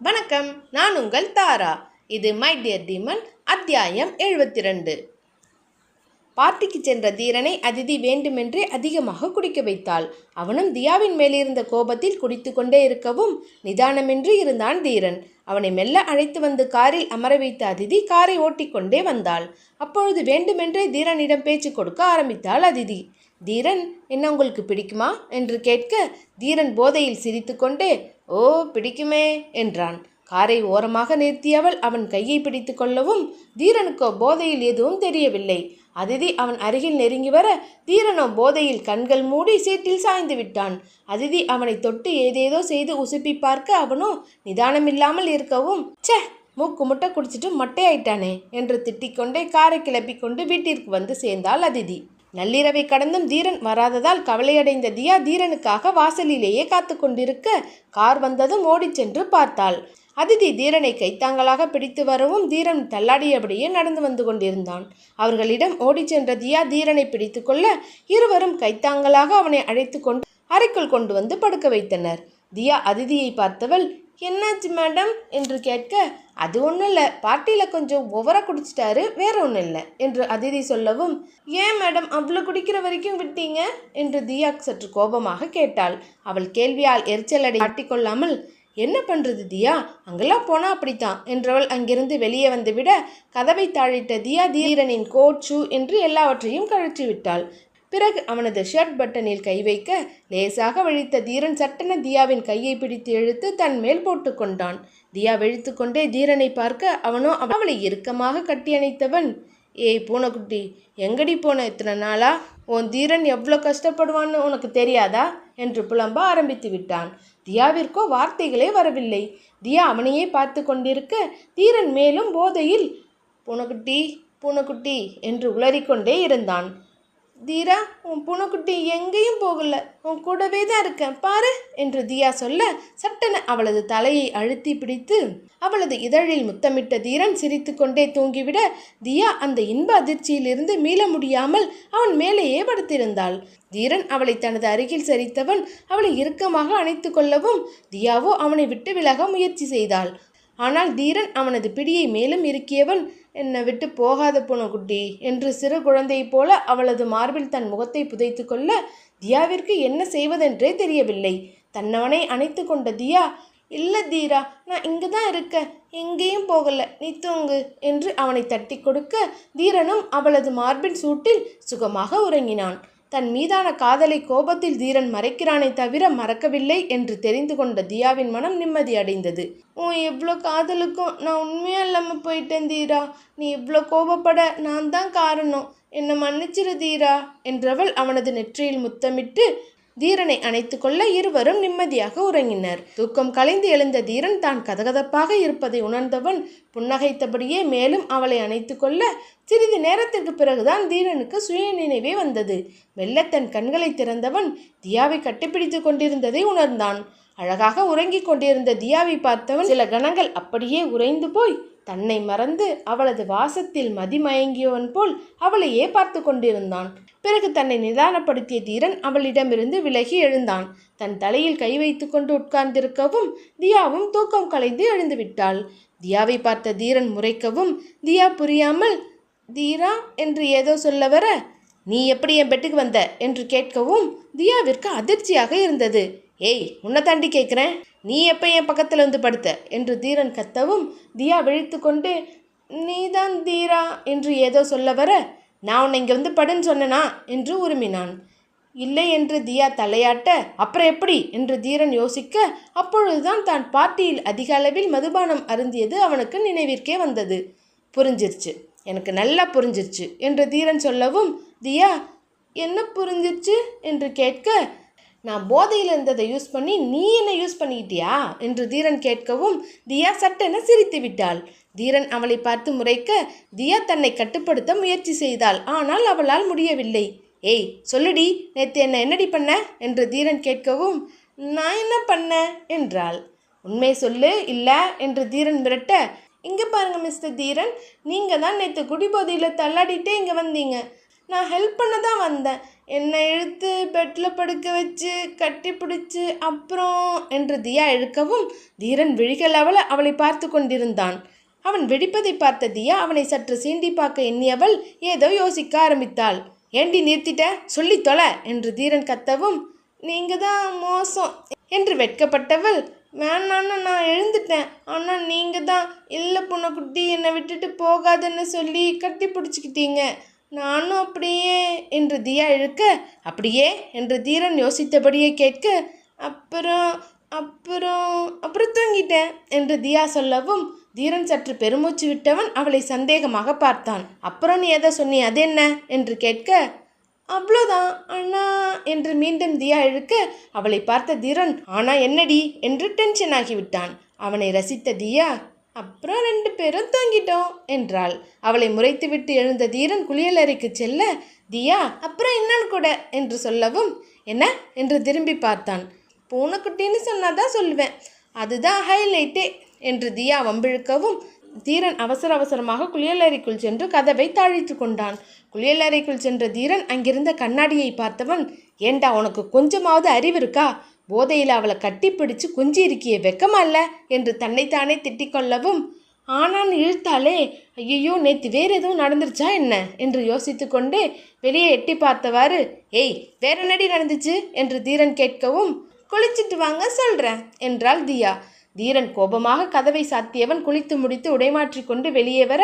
வணக்கம் நான் உங்கள் தாரா. இது மை டியர் தீமன் அத்தியாயம் எழுபத்தி ரெண்டு பார்ட்டிக்கு சென்ற தீரனை அதிதி வேண்டுமென்றே அதிகமாக குடிக்க வைத்தாள். அவனும் தியாவின் மேலிருந்த கோபத்தில் குடித்து கொண்டே இருக்கவும் நிதானமின்றி இருந்தான் தீரன். அவனை மெல்ல அழைத்து வந்து காரில் அமர வைத்த அதிதி காரை ஓட்டிக்கொண்டே வந்தாள். அப்பொழுது வேண்டுமென்றே தீரனிடம் பேச்சு கொடுக்க ஆரம்பித்தாள் அதிதி. தீரன் என்ன உங்களுக்கு பிடிக்குமா? என்று கேட்க தீரன் போதையில் சிரித்துக்கொண்டே ஓ பிடிக்குமே என்றான். காரை ஓரமாக நிறுத்தியவள் அவன் கையை பிடித்து கொள்ளவும் தீரனுக்கோ போதையில் எதுவும் தெரியவில்லை. அதிதி அவன் அருகில் நெருங்கி வர தீரனோ போதையில் கண்கள் மூடி சீட்டில் சாய்ந்து விட்டான். அதிதி அவனை தொட்டு ஏதேதோ செய்து உசுப்பி பார்க்க அவனோ நிதானமில்லாமல் இருக்கவும் ச்சே மூக்கு முட்டை குடிச்சிட்டு மட்டையாயிட்டானே என்று திட்டிக்கொண்டே காரை கிளப்பிக் கொண்டு வீட்டிற்கு வந்து சேர்ந்தாள் அதிதி. நள்ளிரவை கடந்தும் தீரன் வராததால் கவலையடைந்த தியா தீரனுக்காக வாசலிலேயே காத்து கொண்டிருக்க கார் வந்ததும் ஓடிச் சென்று பார்த்தாள். அதிதி தீரனை கைத்தாங்களாக பிடித்து வரவும் தீரன் தள்ளாடியபடியே நடந்து வந்து கொண்டிருந்தான். அவர்களிடம் ஓடிச் சென்ற தியா தீரனை பிடித்து கொள்ள இருவரும் கைத்தாங்களாக அவனை அழைத்து கொண்டு அறைக்குள் கொண்டு வந்து படுக்க வைத்தனர். தியா அதிதியை பார்த்தவள் என்னாச்சு மேடம் என்று கேட்க அது ஒன்றும் இல்லை. பார்ட்டியில் கொஞ்சம் ஓவராக குடிச்சிட்டாரு வேற ஒன்றும் இல்லை என்று அதிதி சொல்லவும் ஏன் மேடம் அவ்வளோ குடிக்கிற வரைக்கும் விட்டீங்க? என்று தியா சற்று கோபமாக கேட்டாள். அவள் கேள்வியால் எரிச்சலடை காட்டிக்கொள்ளாமல் என்ன பண்ணுறது தியா? அங்கெல்லாம் போனால் அப்படித்தான். என்றவள் அங்கிருந்து வெளியே வந்துவிட கதவை தாழிட்ட தியா தீரனின் கோட் ஷூ என்று எல்லாவற்றையும் கழற்றி விட்டாள் பிறகு அவனது ஷர்ட் பட்டனில் கை வைக்க லேசாக வழித்த தீரன் சட்டென தியாவின் கையை பிடித்து இழுத்து தன் மேல் போட்டுக்கொண்டான் தியா வெழித்து கொண்டே தீரனை பார்க்க அவனோ அவளை இறுக்கமாக கட்டியணைத்தவன் ஏய் பூனைக்குட்டி எங்கடி போன இத்தனை நாளா? உன் தீரன் எவ்வளோ கஷ்டப்படுவான்னு உனக்கு தெரியாதா? என்று புலம்ப ஆரம்பித்து விட்டான். தியாவிற்கோ வார்த்தைகளே வரவில்லை. தியா அவனையே பார்த்து கொண்டிருக்க தீரன் மேலும் போதையில் பூனைக்குட்டி பூனைக்குட்டி என்று உளறிக்கொண்டே இருந்தான். தீரா உன் பூனைக்குட்டி எங்கேயும் போகல. உன் கூடவே தான் இருக்கேன். பாரு என்று தியா சொல்ல சட்டென அவளது தலையை அழுத்தி பிடித்து அவளது இதழில் முத்தமிட்ட தீரன் சிரித்துக்கொண்டே தூங்கிவிட தியா அந்த இன்ப அதிர்ச்சியிலிருந்து மீள முடியாமல் அவன் மேலேயே படுத்திருந்தாள். தீரன் அவளை தனது அருகில் சரித்தவன் அவளை இறுக்கமாக அணைத்து கொள்ளவும் தியாவோ அவனை விட்டு விலக முயற்சி செய்தாள். ஆனால் தீரன் அவனது பிடியை மேலும் இறுக்கியவன் என்னை விட்டு போகாத குட்டி என்று சிறு குழந்தையைப் போல அவளது மார்பில் தன் முகத்தை புதைத்து கொள்ள தியாவிற்கு என்ன செய்வதென்றே தெரியவில்லை. தன்னவனை அணைத்து கொண்ட தியா இல்லை தீரா நான் இங்கே தான் இருக்கேன். எங்கேயும் போகல. நீ தூங்கு என்று அவனை தட்டி கொடுக்க தீரனும் அவளது மார்பின் சூட்டில் சுகமாக உறங்கினான். தன் மீதான காதலை கோபத்தில் தீரன் மறைக்கிறானே தவிர மறக்கவில்லை என்று தெரிந்து கொண்ட தியாவின் மனம் நிம்மதி அடைந்தது. உன் இவ்வளோ காதலுக்கும் நான் உண்மையாக இல்லாமல் போயிட்டேன் தீரா. நீ இவ்வளோ கோபப்பட நான் தான் காரணம். என்னை மன்னிச்சிரு தீரா என்றவள் அவனது நெற்றியில் முத்தமிட்டு தீரனை அணைத்து கொள்ள இருவரும் நிம்மதியாக உறங்கினர். தூக்கம் கலைந்து எழுந்த தீரன் தான் கதகதப்பாக இருப்பதை உணர்ந்தவன் புன்னகைத்தபடியே மேலும் அவளை அணைத்து கொள்ள சிறிது நேரத்திற்கு பிறகுதான் தீரனுக்கு சுய நினைவே வந்தது. மெல்ல தன் கண்களை திறந்தவன் தியாவை கட்டிப்பிடித்து கொண்டிருந்ததை உணர்ந்தான். அழகாக உறங்கிக் கொண்டிருந்த தியாவை பார்த்தவன் சில கணங்கள் அப்படியே உறைந்து போய் தன்னை மறந்து அவளது வாசத்தில் மதிமயங்கியவன் போல் அவளையே பார்த்து கொண்டிருந்தான். பிறகு தன்னை நிதானப்படுத்திய தீரன் அவளிடமிருந்து விலகி எழுந்தான். தன் தலையில் கை வைத்து கொண்டு உட்கார்ந்திருக்கவும் தியாவும் தூக்கம் கலைந்து எழுந்துவிட்டாள். தியாவை பார்த்த தீரன் முறைக்கவும் தியா புரியாமல் தீரா என்று ஏதோ சொல்ல வர நீ எப்படி என் பெட்டுக்கு வந்த? என்று கேட்கவும் தியாவிற்கு அதிர்ச்சியாக இருந்தது. ஏய் உன்னை தாண்டி கேட்குறேன். நீ எப்போ என் பக்கத்தில் வந்து படுத்த? என்று தீரன் கத்தவும் தியா விழித்து கொண்டு நீதான் தீரா என்று ஏதோ சொல்ல வர நான் உன்னை இங்கே வந்து படுன்னு சொன்னனா? என்று உருமினான். இல்லை என்று தியா தலையாட்ட அப்புறம் எப்படி? என்று தீரன் யோசிக்க அப்பொழுதுதான் தான் பார்ட்டியில் அதிக அளவில் மதுபானம் அருந்தியது அவனுக்கு நினைவிற்கே வந்தது. புரிஞ்சிருச்சு. எனக்கு நல்லா புரிஞ்சிருச்சு என்று தீரன் சொல்லவும் தியா என்ன புரிஞ்சிருச்சு? என்று கேட்க நான் போதையில் இருந்ததை யூஸ் பண்ணி நீ என்ன யூஸ் பண்ணிக்கிட்டியா என்று தீரன் கேட்கவும் தியா சட்டென சிரித்து விட்டாள். தீரன் அவளை பார்த்து முறைக்க தியா தன்னை கட்டுப்படுத்த முயற்சி செய்தாள். ஆனால் அவளால் முடியவில்லை. ஏய் சொல்லுடி நேற்று என்ன என்னடி பண்ண? என்று தீரன் கேட்கவும் நான் என்ன பண்ண? என்றாள். உண்மை சொல்லு இல்லை? என்று தீரன் மிரட்ட இங்கே பாருங்க மிஸ்டர் தீரன் நீங்கள் தான் நேற்று குடிபோதையில் தள்ளாடிட்டே இங்கே வந்தீங்க. நான் ஹெல்ப் பண்ண தான் வந்தேன். என்னை இழுத்து பெட்டில் படுக்க வச்சு கட்டி பிடிச்சு அப்புறம் என்று தியா இழுக்கவும் தீரன் விழிகள் அவள அவளை பார்த்து கொண்டிருந்தான். அவன் வெடிப்பதை பார்த்த தியா அவனை சற்று சீண்டி பார்க்க எண்ணியவள் ஏதோ யோசிக்க ஆரம்பித்தாள். ஏண்டி நிறுத்திட்ட? சொல்லி தொலை என்று தீரன் கத்தவும் நீங்க தான் மோசம் என்று வெட்கப்பட்டவள் வேணான்னு நான் எழுந்துட்டேன். ஆனால் நீங்கள் தான் இல்லை புனக்குட்டி என்னை விட்டுட்டு போகாதுன்னு சொல்லி கட்டி பிடிச்சிக்கிட்டீங்க. நானும் அப்படியே என்று தியா இழுக்க அப்படியே? என்று தீரன் யோசித்தபடியே கேட்க அப்புறம் அப்புறம் அப்புறம் தூங்கிட்டேன் என்று தியா சொல்லவும் தீரன் சற்று பெருமூச்சு விட்டவன் அவளை சந்தேகமாக பார்த்தான். அப்புறம் நீ எதை சொன்னி? அது என்ன? என்று கேட்க அவ்வளோதான் அண்ணா என்று மீண்டும் தியா இழுக்க அவளை பார்த்த தீரன் ஆனா என்னடி? என்று டென்ஷன் ஆகிவிட்டான். அவனை ரசித்த தியா அப்புறம் ரெண்டு பேரும் தூங்கிட்டோம் என்றாள். அவளை முறைத்துவிட்டு எழுந்த தீரன் குளியலறைக்கு செல்ல தியா அப்புறம் இன்னொன்று கூட என்று சொல்லவும் என்ன? என்று திரும்பி பார்த்தான். பூனைக்குட்டின்னு சொன்னாதான் சொல்லுவேன். அதுதான் ஹைலைட்டே என்று தியா வம்பிழுக்கவும் தீரன் அவசர அவசரமாக குளியலறைக்குள் சென்று கதவை தாழித்து கொண்டான். குளியலறைக்குள் சென்ற தீரன் அங்கிருந்த கண்ணாடியை பார்த்தவன் ஏண்டா உனக்கு கொஞ்சமாவது அறிவு இருக்கா? போதையில் அவளை கட்டிப்பிடிச்சு கொஞ்சி இருக்கிய வெக்கமா இல்ல என்று தன்னைத்தானே திட்டிக் கொள்ளவும் ஆனான் இழுத்தாலே ஐயோ நேற்று வேறு எதுவும் நடந்துருச்சா என்ன? என்று யோசித்து கொண்டே வெளியே எட்டி பார்த்தவாறு ஏய் வேற நடி நடந்துச்சு? என்று தீரன் கேட்கவும் குளிச்சிட்டு வாங்க சொல்கிறேன் என்றாள் தியா. தீரன் கோபமாக கதவை சாத்தியவன் குளித்து முடித்து உடைமாற்றி கொண்டு வெளியே வர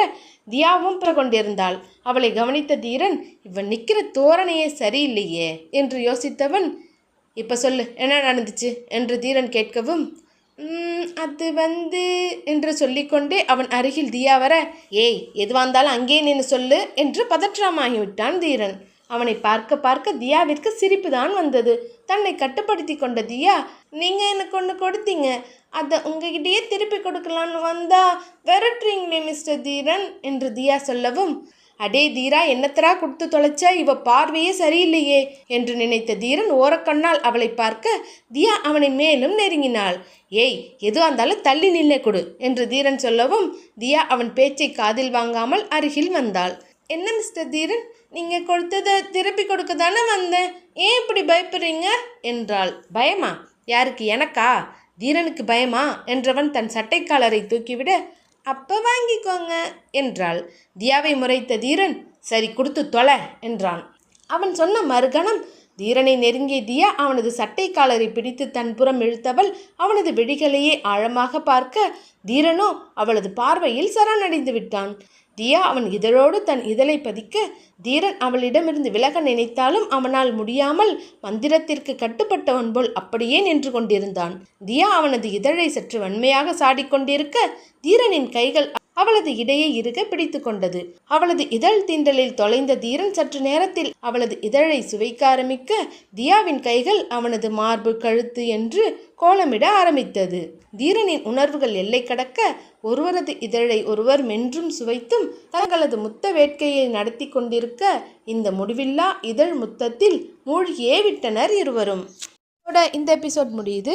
தியாவும் கொண்டிருந்தாள் அவளை கவனித்த தீரன் இவன் நிற்கிற தோரணையே சரியில்லையே என்று யோசித்தவன் இப்போ சொல்லு என்ன நடந்துச்சு? என்று தீரன் கேட்கவும் அது வந்து என்று சொல்லிக்கொண்டே அவன் அருகில் தியா வர ஏய் எதுவாக இருந்தாலும் அங்கே நின்று சொல்லு என்று பதற்றமாகிவிட்டான் தீரன். அவனை பார்க்க பார்க்க தியாவிற்கு சிரிப்பு தான் வந்தது. தன்னை கட்டுப்படுத்தி கொண்ட தியா நீங்கள் எனக்கு ஒன்று கொடுத்தீங்க. அதை உங்ககிட்டயே திருப்பி கொடுக்கலான்னு வந்தா விரட்டுறீங்களே மிஸ்டர் தீரன் என்று தியா சொல்லவும் அடே தீரா என்னத்தரா கொடுத்து தொலைச்ச? இவ பார்வையே சரியில்லையே என்று நினைத்த தீரன் ஓரக்கண்ணால் அவளை பார்க்க தியா அவனை மேலும் நெருங்கினாள். ஏய் எதுவாக இருந்தாலும் தள்ளி நில்லே கொடு என்று தீரன் சொல்லவும் தியா அவன் பேச்சை காதில் வாங்காமல் அருகில் வந்தாள். என்ன மிஸ்டர் தீரன்? நீங்கள் கொடுத்ததை திருப்பி கொடுக்க தானே வந்தேன். ஏன் இப்படி பயப்படுறீங்க? என்றாள். பயமா? யாருக்கு எனக்கா? தீரனுக்கு பயமா? என்றவன் தன் சட்டைக்காலரை தூக்கிவிட அப்போ வாங்கிக்கோங்க என்றாள். தியாவை முறைத்த தீரன் சரி கொடுத்து தொலை என்றான். அவன் சொன்ன மறுகணம் தீரனை நெருங்கிய தியா அவனது சட்டை காலரை பிடித்து தன் புறம் இழுத்தவள் அவனது விழிகளையே ஆழமாக பார்க்க தீரனோ அவளது பார்வையில் சரணடைந்து விட்டான். தியா அவன் இதழோடு தன் இதழை பதிக்க தீரன் அவளிடமிருந்து விலக நினைத்தாலும் அவனால் முடியாமல் மந்திரத்திற்கு கட்டுப்பட்டவன் போல் அப்படியே நின்று கொண்டிருந்தான். தியா அவனது இதழை சற்று வன்மையாக சாடிக்கொண்டிருக்க தீரனின் கைகள் அவளது இடையே இருக பிடித்து கொண்டது. அவளது இதழ் தீண்டலில் தொலைந்த தீரன் சற்று நேரத்தில் அவளது இதழை சுவைக்க ஆரம்பிக்க தியாவின் கைகள் அவனது மார்பு கழுத்து என்று கோலமிட ஆரம்பித்தது. தீரனின் உணர்வுகள் எல்லை கடக்க ஒருவரது இதழை ஒருவர் மென்றும் சுவைத்தும் தங்களது முத்த வேட்கையை நடத்தி கொண்டிருக்க இந்த முடிவில்லா இதழ் முத்தத்தில் மூழ்கியே விட்டனர் இருவரும். இந்த எபிசோட் முடியுது.